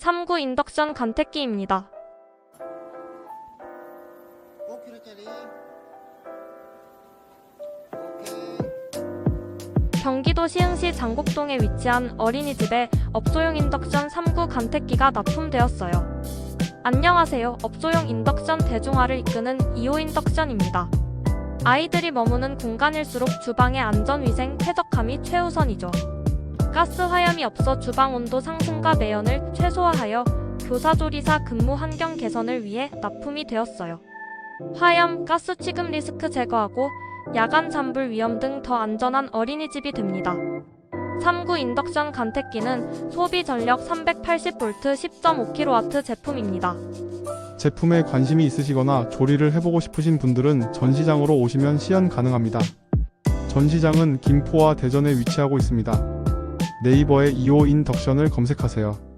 3구 인덕션 간택기입니다. 5kg짜리. 오케이. 경기도 시흥시 장곡동에 위치한 어린이집에 업소용 인덕션 3구 간택기가 납품되었어요. 안녕하세요. 업소용 인덕션 대중화를 이끄는 2호 인덕션입니다. 아이들이 머무는 공간일수록 주방의 안전위생 쾌적함이 최우선이죠. 가스 화염이 없어 주방 온도 상승과 매연을 최소화하여 교사조리사 근무 환경 개선을 위해 납품이 되었어요. 화염, 가스 취급 리스크 제거하고 야간 잠불 위험 등 더 안전한 어린이집이 됩니다. 3구 인덕션 간택기는 소비 전력 380V 10.5kW 제품입니다. 제품에 관심이 있으시거나 조리를 해보고 싶으신 분들은 전시장으로 오시면 시연 가능합니다. 전시장은 김포와 대전에 위치하고 있습니다. 네이버에 2호 인덕션을 검색하세요.